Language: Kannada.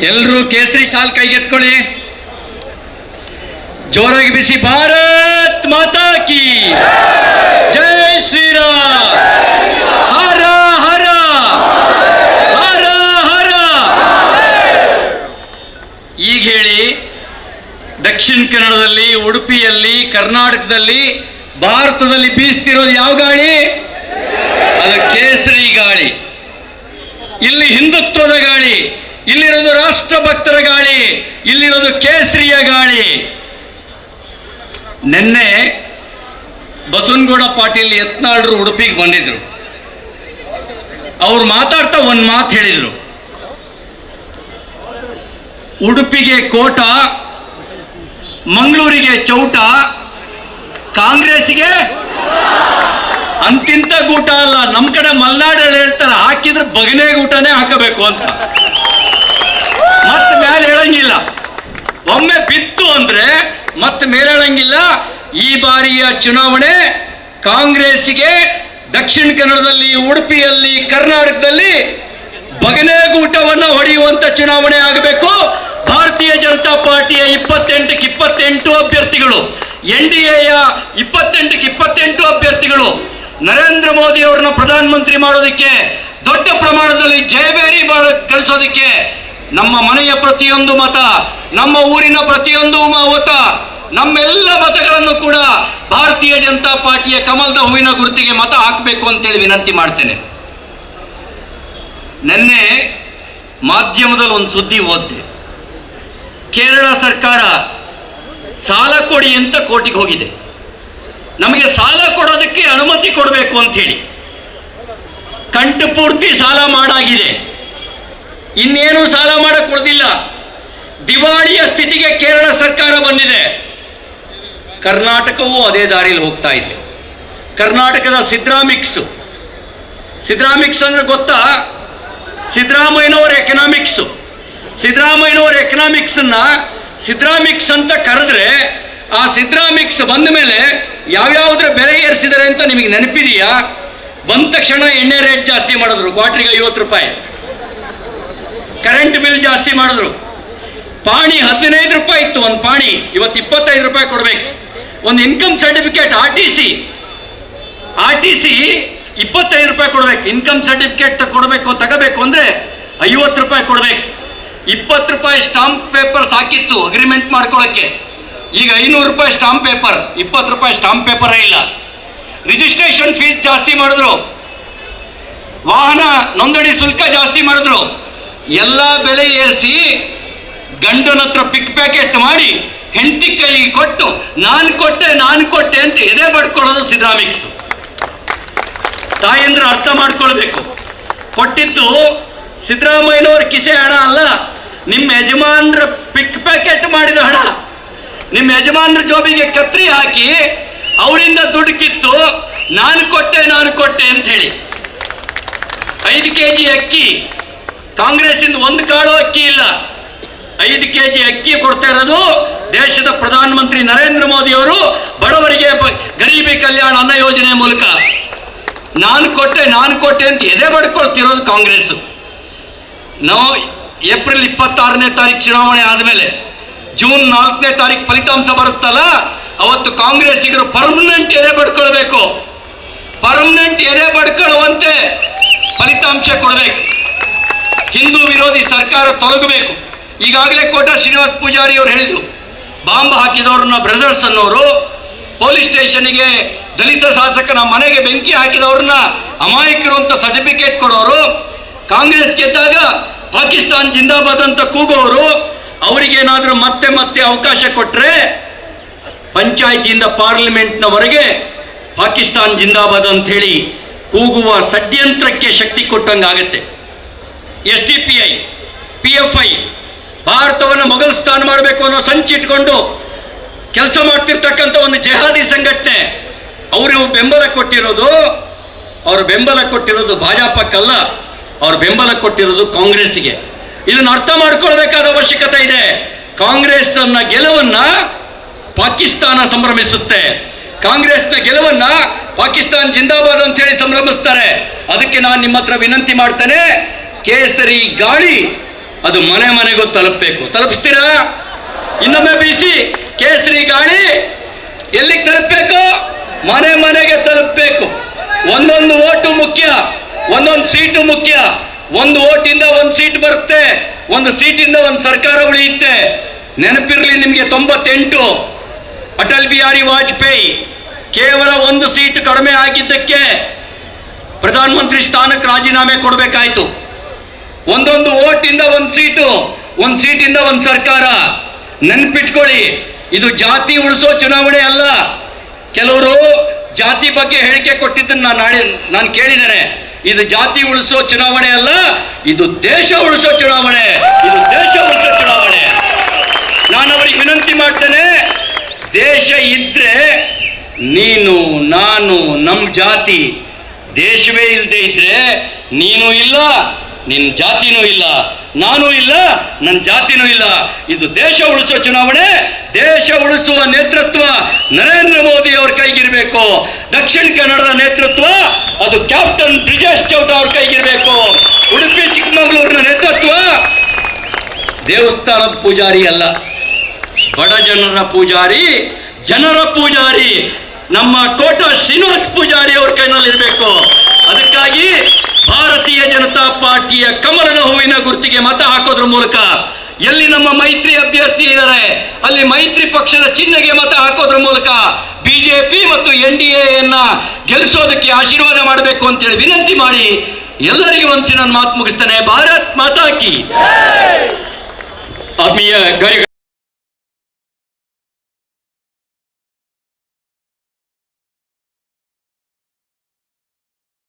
ಎಲ್ರೂ ಕೇಸರಿ ಶಾಲ್ ಕೈಗೆತ್ಕೊಳ್ಳಿ. ಜೋರಾಗಿ ಬಿಸಿ. ಭಾರತ್ ಮಾತಾ ಕಿ. ಜೈ ಶ್ರೀರಾಮ್. ಹರ ಹರ. ಹರ ಹರ. ಈಗ ಹೇಳಿ, ದಕ್ಷಿಣ ಕನ್ನಡದಲ್ಲಿ, ಉಡುಪಿಯಲ್ಲಿ, ಕರ್ನಾಟಕದಲ್ಲಿ, ಭಾರತದಲ್ಲಿ ಬೀಸ್ತಿರೋದು ಯಾವ ಗಾಳಿ? ಅದು ಕೇಸರಿ ಗಾಳಿ. ಇಲ್ಲಿ ಹಿಂದುತ್ವದ ಗಾಳಿ. ಇಲ್ಲಿರೋದು ರಾಷ್ಟ್ರ ಭಕ್ತರ ಗಾಳಿ ಇಲ್ಲಿರೋದು ಕೇಸರಿಯ ಗಾಳಿ. ನಿನ್ನೆ ಬಸವನಗೌಡ ಪಾಟೀಲ್ ಯತ್ನಾಳ್ರು ಉಡುಪಿಗೆ ಬಂದಿದ್ರು. ಅವ್ರು ಮಾತಾಡ್ತಾ ಒಂದು ಮಾತು ಹೇಳಿದ್ರು. ಉಡುಪಿಗೆ ಕೋಟ, ಮಂಗಳೂರಿಗೆ ಚೌಟ ಕಾಂಗ್ರೆಸ್ಗೆ ಅಂತಿಂತ ಗೂಟ ಅಲ್ಲ. ನಮ್ಮ ಕಡೆ ಮಲ್ನಾಡಲ್ಲಿ ಹೇಳ್ತಾರೆ, ಹಾಕಿದ್ರೆ ಬಗನೆ ಊಟನೇ ಹಾಕಬೇಕು ಅಂತ. ಮೇಲೆ ಹೇಳಂಗಿಲ್ಲ. ಒಮ್ಮೆ ಬಿತ್ತು ಅಂದ್ರೆ ಮತ್ತೆ ಮೇಲೆ ಹೇಳಂಗಿಲ್ಲ. ಈ ಬಾರಿಯ ಚುನಾವಣೆ ಕಾಂಗ್ರೆಸ್ಗೆ ದಕ್ಷಿಣ ಕನ್ನಡದಲ್ಲಿ, ಉಡುಪಿಯಲ್ಲಿ, ಕರ್ನಾಟಕದಲ್ಲಿ ಬಗನೆಗೂಟವನ್ನ ಹೊಡೆಯುವಂತ ಚುನಾವಣೆ ಆಗಬೇಕು. ಭಾರತೀಯ ಜನತಾ ಪಾರ್ಟಿಯ ಇಪ್ಪತ್ತೆಂಟಕ್ಕೆ ಇಪ್ಪತ್ತೆಂಟು ಅಭ್ಯರ್ಥಿಗಳು, ಎನ್ ಡಿ ಎಯ ಇಪ್ಪತ್ತೆಂಟಕ್ಕೆ ಇಪ್ಪತ್ತೆಂಟು ಅಭ್ಯರ್ಥಿಗಳು. ನರೇಂದ್ರ ಮೋದಿ ಅವರನ್ನ ಪ್ರಧಾನಮಂತ್ರಿ ಮಾಡೋದಕ್ಕೆ, ದೊಡ್ಡ ಪ್ರಮಾಣದಲ್ಲಿ ಜಯಬೇರಿ ಗಳಿಸೋದಕ್ಕೆ ನಮ್ಮ ಮನೆಯ ಪ್ರತಿಯೊಂದು ಮತ, ನಮ್ಮ ಊರಿನ ಪ್ರತಿಯೊಂದು ಮತ ನಮ್ಮೆಲ್ಲ ಮತಗಳನ್ನು ಕೂಡ ಭಾರತೀಯ ಜನತಾ ಪಾರ್ಟಿಯ ಕಮಲದ ಹೂವಿನ ಗುರುತಿಗೆ ಮತ ಹಾಕಬೇಕು ಅಂತೇಳಿ ವಿನಂತಿ ಮಾಡ್ತೇನೆ. ನಿನ್ನೆ ಮಾಧ್ಯಮದಲ್ಲಿ ಒಂದು ಸುದ್ದಿ ಓದ್ದೆ. ಕೇರಳ ಸರ್ಕಾರ ಸಾಲ ಕೊಡಿ ಅಂತ ಕೋರ್ಟಿಗೆ ಹೋಗಿದೆ. ನಮಗೆ ಸಾಲ ಕೊಡೋದಕ್ಕೆ ಅನುಮತಿ ಕೊಡಬೇಕು ಅಂತ ಹೇಳಿ ಕಂಠಪೂರ್ತಿ ಸಾಲ ಮಾಡಾಗಿದೆ. ಇನ್ನೇನು ಸಾಲ ಮಾಡಕ್ಕೆ ಕೊಡ್ದಿಲ್ಲ ದಿವಾಳಿಯ ಸ್ಥಿತಿಗೆ ಕೇರಳ ಸರ್ಕಾರ ಬಂದಿದೆ. ಕರ್ನಾಟಕವೂ ಅದೇ ದಾರಿಯಲ್ಲಿ ಹೋಗ್ತಾ ಇದೆ. ಕರ್ನಾಟಕದ ಸಿದ್ರಾಮಿಕ್ಸ್. ಸಿದ್ರಾಮಿಕ್ಸ್ ಅಂದ್ರೆ ಗೊತ್ತಾ? ಸಿದ್ದರಾಮಯ್ಯನವರ ಎಕನಾಮಿಕ್ಸ್ ಸಿದ್ದರಾಮಯ್ಯನವರ ಎಕನಾಮಿಕ್ಸ್ ಅನ್ನ ಸಿದ್ರಾಮಿಕ್ಸ್ ಅಂತ ಕರೆದ್ರೆ ಆ ಸಿದ್ರಾಮಿಕ್ಸ್ ಬಂದ ಮೇಲೆ ಯಾವ್ಯಾವುದ್ರ ಬೆಲೆ ಏರಿಸಿದ್ದಾರೆ ಅಂತ ನಿಮಗೆ ನೆನಪಿದೆಯಾ? ಬಂದ ತಕ್ಷಣ ಎಣ್ಣೆ ರೇಟ್ ಜಾಸ್ತಿ ಮಾಡಿದ್ರು, ಕ್ವಾಟ್ರಿಗೆ ಐವತ್ತು ರೂಪಾಯಿ. ಕರೆಂಟ್ ಬಿಲ್ ಜಾಸ್ತಿ ಮಾಡಿದ್ರು. ಪಾಣಿ ಹದಿನೈದು ರೂಪಾಯಿ ಇತ್ತು, ಒಂದು ಪಾಣಿ ಇವತ್ತು ಇಪ್ಪತ್ತೈದು ರೂಪಾಯಿ ಕೊಡ್ಬೇಕು. ಒಂದು income certificate R T C R T C ಇಪ್ಪತ್ತೈದು ರೂಪಾಯಿ ಕೊಡ್ಬೇಕು. ಇನ್ಕಮ್ ಸರ್ಟಿಫಿಕೇಟ್ ಕೊಡಬೇಕು, ತಗೋಬೇಕು ಅಂದ್ರೆ ಐವತ್ತು ರೂಪಾಯಿ ಕೊಡ್ಬೇಕು. ಇಪ್ಪತ್ತು ರೂಪಾಯಿ ಸ್ಟಾಂಪ್ ಪೇಪರ್ ಸಾಕಿತ್ತು ಅಗ್ರಿಮೆಂಟ್ ಮಾಡ್ಕೊಳ್ಳೋಕ್ಕೆ ಈಗ ಐನೂರು ರೂಪಾಯಿ ಸ್ಟಾಂಪ್ ಪೇಪರ್ ಇಪ್ಪತ್ತು ರೂಪಾಯಿ ಸ್ಟಾಂಪ್ ಪೇಪರೇ ಇಲ್ಲ. ರಿಜಿಸ್ಟ್ರೇಷನ್ ಫೀಸ್ ಜಾಸ್ತಿ ಮಾಡಿದ್ರು. ವಾಹನ ನೋಂದಣಿ ಶುಲ್ಕ ಜಾಸ್ತಿ ಮಾಡಿದ್ರು. ಎಲ್ಲ ಬೆಲೆ ಏರಿಸಿ ಗಂಡನ ಹತ್ರ ಪಿಕ್ ಪ್ಯಾಕೆಟ್ ಮಾಡಿ ಹೆಂಡತಿ ಕೈಗೆ ಕೊಟ್ಟು, ನಾನು ಕೊಟ್ಟೆ ನಾನು ಕೊಟ್ಟೆ ಅಂತ ಎದೆ ಬಡ್ಕೊಳ್ಳೋದು ಸಿದ್ರಾಮಿಕ್ಸ್. ತಾಯಂದ್ರ ಅರ್ಥ ಮಾಡ್ಕೊಳ್ಬೇಕು. ಕೊಟ್ಟಿದ್ದು ಸಿದ್ದರಾಮಯ್ಯನವ್ರ ಕಿಸೆ ಹಣ ಅಲ್ಲ, ನಿಮ್ಮ ಯಜಮಾನ್ರ ಪಿಕ್ ಪ್ಯಾಕೆಟ್ ಮಾಡಿದ ಹಣ. ನಿಮ್ಮ ಯಜಮಾನ್ರ ಜೋಬಿಗೆ ಕತ್ರಿ ಹಾಕಿ ಅವರಿಂದ ದುಡ್ಡು ಕಿತ್ತು, ನಾನು ಕೊಟ್ಟೆ ನಾನು ಕೊಟ್ಟೆ ಅಂತ ಹೇಳಿ. ಐದು ಕೆ ಜಿ ಅಕ್ಕಿ ಕಾಂಗ್ರೆಸ್ಸಿಂದ ಒಂದು ಕಾಳು ಅಕ್ಕಿ ಇಲ್ಲ. ಐದು ಕೆ ಜಿ ಅಕ್ಕಿ ಕೊಡ್ತಾ ಇರೋದು ದೇಶದ ಪ್ರಧಾನಮಂತ್ರಿ ನರೇಂದ್ರ ಮೋದಿ ಅವರು ಬಡವರಿಗೆ ಗರೀಬಿ ಕಲ್ಯಾಣ ಅನ್ನ ಯೋಜನೆ ಮೂಲಕ. ನಾನು ಕೊಟ್ಟೆ ನಾನು ಕೊಟ್ಟೆ ಅಂತ ಎದೆ ಬಡ್ಕೊಳ್ತಿರೋದು ಕಾಂಗ್ರೆಸ್ ನಾವು ಏಪ್ರಿಲ್ ಇಪ್ಪತ್ತಾರನೇ ತಾರೀಕು ಚುನಾವಣೆ ಆದಮೇಲೆ ಜೂನ್ ನಾಲ್ಕನೇ ತಾರೀಕು ಫಲಿತಾಂಶ ಬರುತ್ತಲ್ಲ, ಅವತ್ತು ಕಾಂಗ್ರೆಸ್ಸಿಗರು ಪರ್ಮನೆಂಟ್ ಎದೆ ಬಡ್ಕೊಳ್ಬೇಕು. ಪರ್ಮನೆಂಟ್ ಎದೆ ಬಡ್ಕೊಳ್ಳುವಂತೆ ಫಲಿತಾಂಶ ಕೊಡಬೇಕು. ಹಿಂದೂ ವಿರೋಧಿ ಸರ್ಕಾರ ತೊಲಗಬೇಕು ಈಗಾಗಲೇ ಕೋಟ ಶ್ರೀನಿವಾಸ್ ಪೂಜಾರಿ ಅವರು ಹೇಳಿದರು, ಬಾಂಬ್ ಹಾಕಿದವ್ರನ್ನ ಬ್ರದರ್ಸ್ ಅನ್ನೋರು ಪೊಲೀಸ್ ಸ್ಟೇಷನ್ಗೆ ದಲಿತ ಶಾಸಕನ ಮನೆಗೆ ಬೆಂಕಿ ಹಾಕಿದವ್ರನ್ನ ಅಮಾಯಕರು ಅಂತ ಸರ್ಟಿಫಿಕೇಟ್ ಕೊಡೋರು, ಕಾಂಗ್ರೆಸ್ ಗೆದ್ದಾಗ ಪಾಕಿಸ್ತಾನ್ ಜಿಂದಾಬಾದ್ ಅಂತ ಕೂಗೋರು ಅವರಿಗೇನಾದರೂ ಮತ್ತೆ ಮತ್ತೆ ಅವಕಾಶ ಕೊಟ್ಟರೆ ಪಂಚಾಯಿತಿಯಿಂದ ಪಾರ್ಲಿಮೆಂಟ್ನವರೆಗೆ ಪಾಕಿಸ್ತಾನ್ ಜಿಂದಾಬಾದ್ ಅಂತ ಹೇಳಿ ಕೂಗುವ ಷಡ್ಯಂತ್ರಕ್ಕೆ ಶಕ್ತಿ ಕೊಟ್ಟಂಗಾಗತ್ತೆ. S D P I, P F I ಭಾರತವನ್ನು ಮೊಘಲ್ ಸ್ಥಾನ ಮಾಡಬೇಕು ಅನ್ನೋ ಸಂಚಿಟ್ಕೊಂಡು ಕೆಲಸ ಮಾಡ್ತಿರ್ತಕ್ಕಂಥ ಒಂದು ಜೆಹಾದಿ ಸಂಘಟನೆ ಅವರು ಬೆಂಬಲ ಕೊಟ್ಟಿರೋದು, ಅವರು ಬೆಂಬಲ ಕೊಟ್ಟಿರೋದು ಭಾಜಪಕ್ಕಲ್ಲ, ಅವರು ಬೆಂಬಲ ಕೊಟ್ಟಿರೋದು ಕಾಂಗ್ರೆಸ್ಗೆ ಇದನ್ನು ಅರ್ಥ ಮಾಡ್ಕೊಳ್ಬೇಕಾದ ಅವಶ್ಯಕತೆ ಇದೆ. ಕಾಂಗ್ರೆಸ್ ಅನ್ನ ಗೆಲುವನ್ನ ಪಾಕಿಸ್ತಾನ ಸಂಭ್ರಮಿಸುತ್ತೆ. ಕಾಂಗ್ರೆಸ್ನ ಗೆಲುವನ್ನ ಪಾಕಿಸ್ತಾನ್ ಜಿಂದಾಬಾದ್ ಅಂತ ಹೇಳಿ ಸಂಭ್ರಮಿಸ್ತಾರೆ. ಅದಕ್ಕೆ ನಾನು ನಿಮ್ಮ ಹತ್ರ ವಿನಂತಿ ಮಾಡ್ತೇನೆ. ಕೇಸರಿ ಗಾಳಿ, ಅದು ಮನೆ ಮನೆಗೂ ತಲುಪಬೇಕು. ತಲುಪಿಸ್ತೀರಾ? ಇನ್ನೊಮ್ಮೆ ಬೀಸಿ, ಕೇಸರಿ ಗಾಳಿ, ಎಲ್ಲಿಗೆ ತಲುಪಬೇಕು? ಮನೆ ಮನೆಗೆ ತಲುಪಬೇಕು. ಒಂದೊಂದು ಓಟು ಮುಖ್ಯ, ಒಂದೊಂದು ಸೀಟು ಮುಖ್ಯ. ಒಂದು ಓಟಿಂದ ಒಂದು ಸೀಟ್ ಬರುತ್ತೆ, ಒಂದು ಸೀಟಿಂದ ಒಂದು ಸರ್ಕಾರ ಉಳಿಯುತ್ತೆ. ನೆನಪಿರಲಿ ನಿಮಗೆ ತೊಂಬತ್ತೆಂಟು. ಅಟಲ್ ಬಿಹಾರಿ ವಾಜಪೇಯಿ ಕೇವಲ ಒಂದು ಸೀಟ್ ಕಡಿಮೆ ಆಗಿದ್ದಕ್ಕೆ ಪ್ರಧಾನಮಂತ್ರಿ ಸ್ಥಾನಕ್ಕೆ ರಾಜೀನಾಮೆ ಕೊಡಬೇಕಾಯ್ತು. ಒಂದೊಂದು ಓಟಿಂದ ಒಂದು ಸೀಟು, ಒಂದು ಸೀಟಿಂದ ಒಂದು ಸರ್ಕಾರ. ನೆನ್ಪಿಟ್ಕೊಳ್ಳಿ, ಇದು ಜಾತಿ ಉಳಿಸೋ ಚುನಾವಣೆ ಅಲ್ಲ. ಕೆಲವರು ಜಾತಿ ಬಗ್ಗೆ ಹೇಳಿಕೆ ಕೊಟ್ಟಿದ್ದನ್ನು ನಾನು ನಾಳೆ ನಾನು ಕೇಳಿದ್ದೇನೆ. ಇದು ಜಾತಿ ಉಳಿಸೋ ಚುನಾವಣೆ ಅಲ್ಲ, ಇದು ದೇಶ ಉಳಿಸೋ ಚುನಾವಣೆ. ಇದು ದೇಶ ಉಳಿಸೋ ಚುನಾವಣೆ. ನಾನು ಅವರಿಗೆ ವಿನಂತಿ ಮಾಡ್ತೇನೆ, ದೇಶ ಇದ್ರೆ ನೀನು, ನಾನು ನಮ್ಮ ಜಾತಿ ದೇಶವೇ ಇಲ್ಲದೆ ಇದ್ರೆ ನೀನು ಇಲ್ಲ. ನಿನ್ನ ಜಾತಿನೂ ಇಲ್ಲ, ನಾನು ಇಲ್ಲ ನನ್ನ ಜಾತಿನೂ ಇಲ್ಲ. ಇದು ದೇಶ ಉಳಿಸೋ ಚುನಾವಣೆ, ದೇಶ ಉಳಿಸುವ ನೇತೃತ್ವ ನರೇಂದ್ರ ಮೋದಿ ಅವ್ರ ಕೈಗಿರ್ಬೇಕು. ದಕ್ಷಿಣ ಕನ್ನಡದ ನೇತೃತ್ವ, ಅದು ಕ್ಯಾಪ್ಟನ್ ಬ್ರಿಜೇಶ್ ಚೌಟ ಅವ್ರ ಕೈಗಿರ್ಬೇಕು. ಉಡುಪಿ, ಚಿಕ್ಕಮಗಳೂರಿನ ನೇತೃತ್ವ ದೇವಸ್ಥಾನದ ಪೂಜಾರಿ ಅಲ್ಲ. ಬಡ ಜನರ ಪೂಜಾರಿ ಜನರ ಪೂಜಾರಿ. ನಮ್ಮ ಕೋಟ ಶ್ರೀನಿವಾಸ್ ಪೂಜಾರಿ ಅವ್ರ ಕೈನಲ್ಲಿ ಇರಬೇಕು ಅದಕ್ಕಾಗಿ ಭಾರತೀಯ ಜನತಾ ಪಾರ್ಟಿಯ ಕಮಲದ ಹೂವಿನ ಗುರುತಿಗೆ ಮತ ಹಾಕೋದ್ರ ಮೂಲಕ ಎಲ್ಲಿ ನಮ್ಮ ಮೈತ್ರಿ ಅಭ್ಯರ್ಥಿ ಇದ್ದಾರೆ ಅಲ್ಲಿ ಮೈತ್ರಿ ಪಕ್ಷದ ಚಿಹ್ನೆಗೆ ಮತ ಹಾಕೋದ್ರ ಮೂಲಕ ಬಿಜೆಪಿ ಮತ್ತು ಎನ್ ಡಿ ಎನ್ನ ಗೆಲ್ಲಿಸೋದಕ್ಕೆ ಆಶೀರ್ವಾದ ಮಾಡಬೇಕು ಅಂತೇಳಿ ವಿನಂತಿ ಮಾಡಿ ಎಲ್ಲರಿಗೂ ಒಂದ್ಸಿ ನಾನು ಮಾತು ಮುಗಿಸ್ತಾನೆ. ಭಾರತ್ ಮಾತಾಕಿ ಆತ್ಮೀಯ